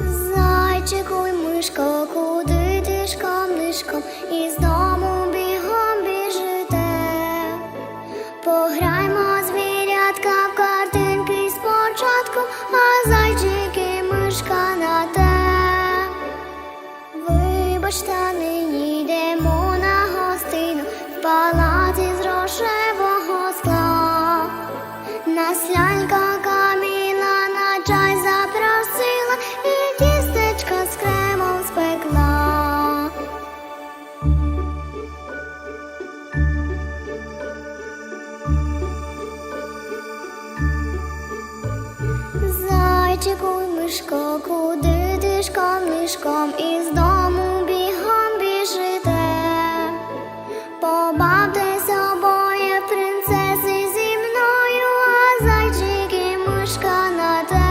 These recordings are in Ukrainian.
Зайчику й куди тишком нишком із дому бігом біжите. Пограймо звірятка в картинки спочатку, а зайчики мишка на те. Мишко, куди тишком нишком із дому бігом біжите. Побавтеся обоє принцеси зі мною, а зайчик і мишка на те.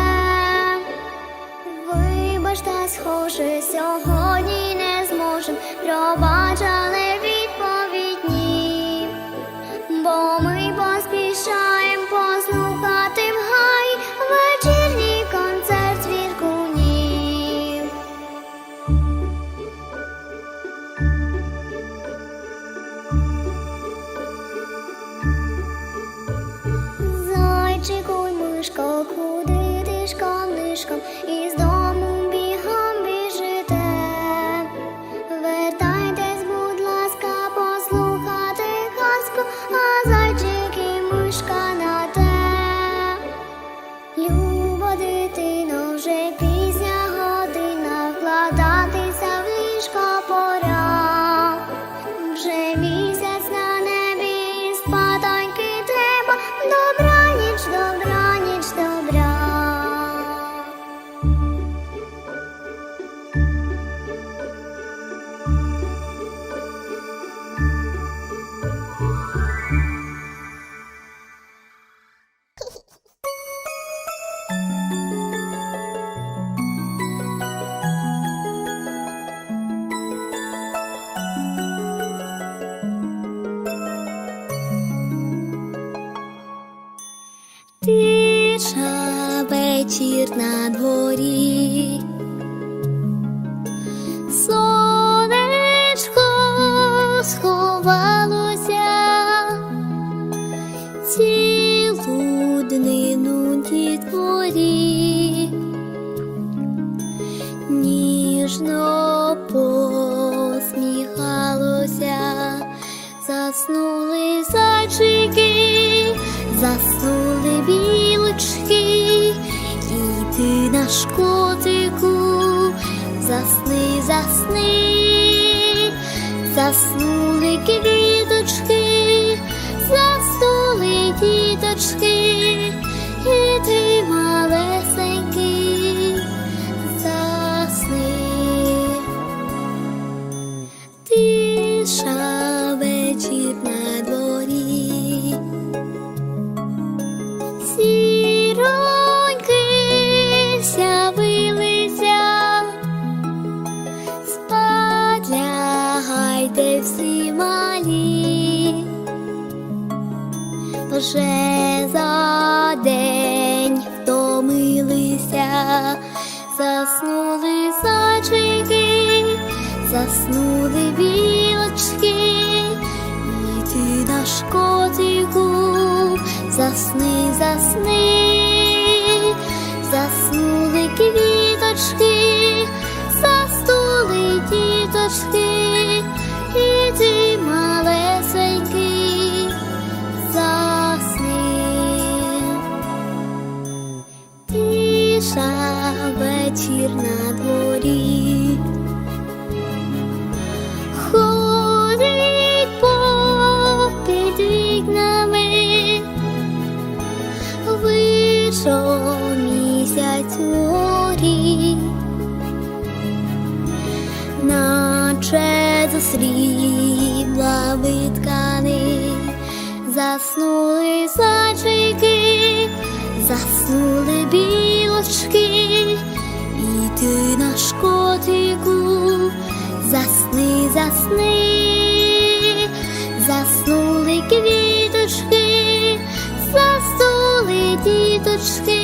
Вибачте, схоже, сьогодні не зможем, пробач, тишком і з дому бігом біжите. Вертайтесь, будь ласка, послухати казку, а зайчик і мишка на те. Любо дитино, вже пізня вечір на дворі. Сонечко сховалося, цілу днину дітворі, ніжно посміхалося, заснули зайчики, заснули ти наш котику, засни, засни, лягайте всі малі. Вже за день втомилися, заснули зайчики, заснули білочки, і ти наш котику, засни, засни, вечір на дворі. Ходить попід вікнами, вийшов горі, наче засрібла виткани, заснули зайчики, заснули шкотику, засни, засни, заснули квіточки, заснули діточки.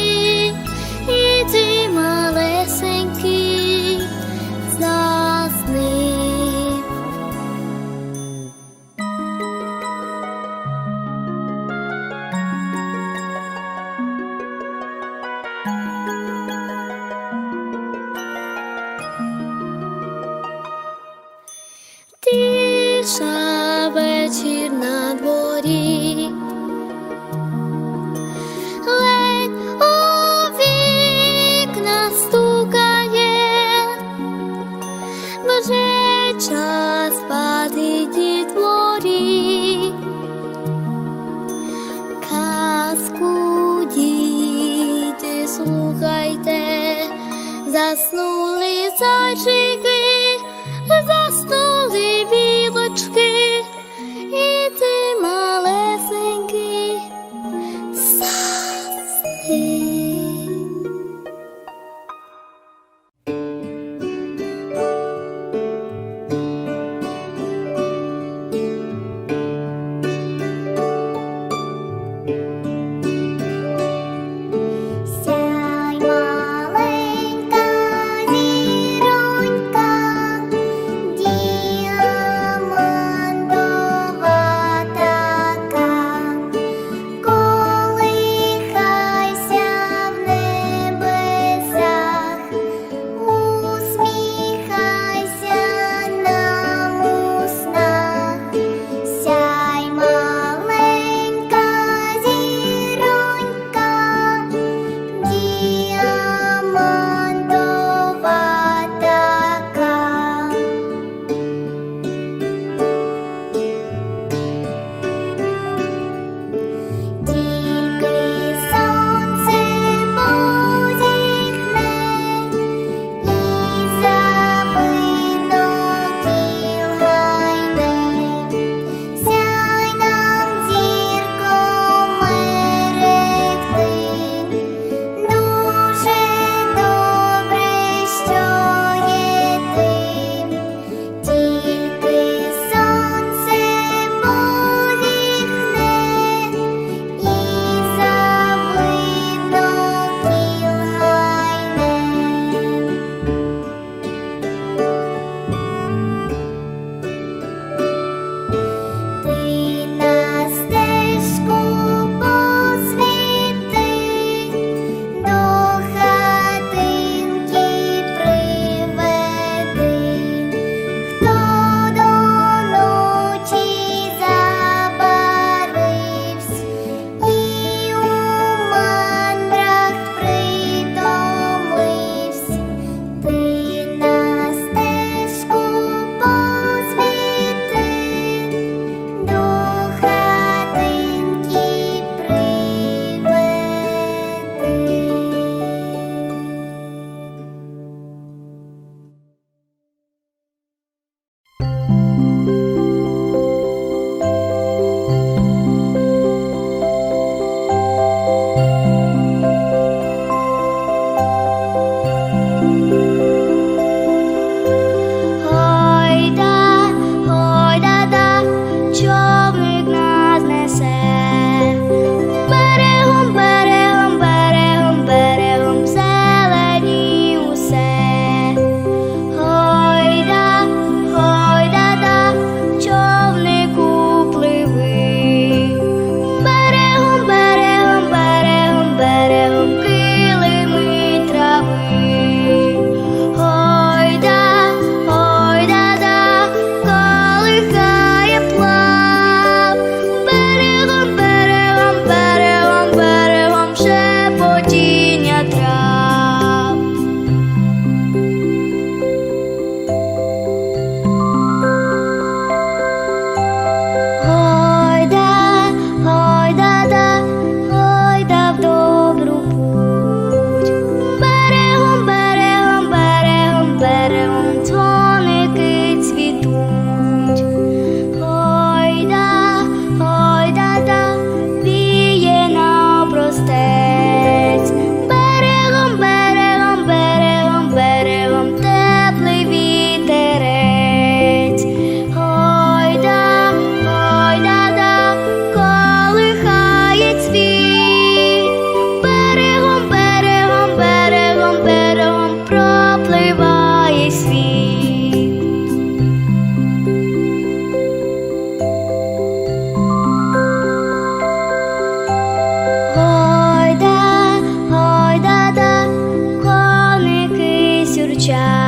hujan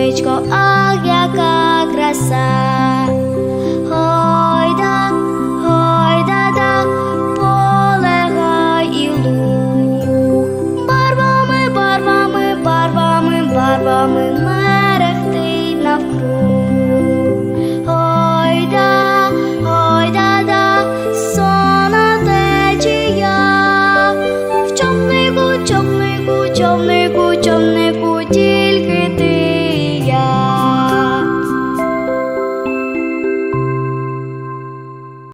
сонечко, ах, яка краса.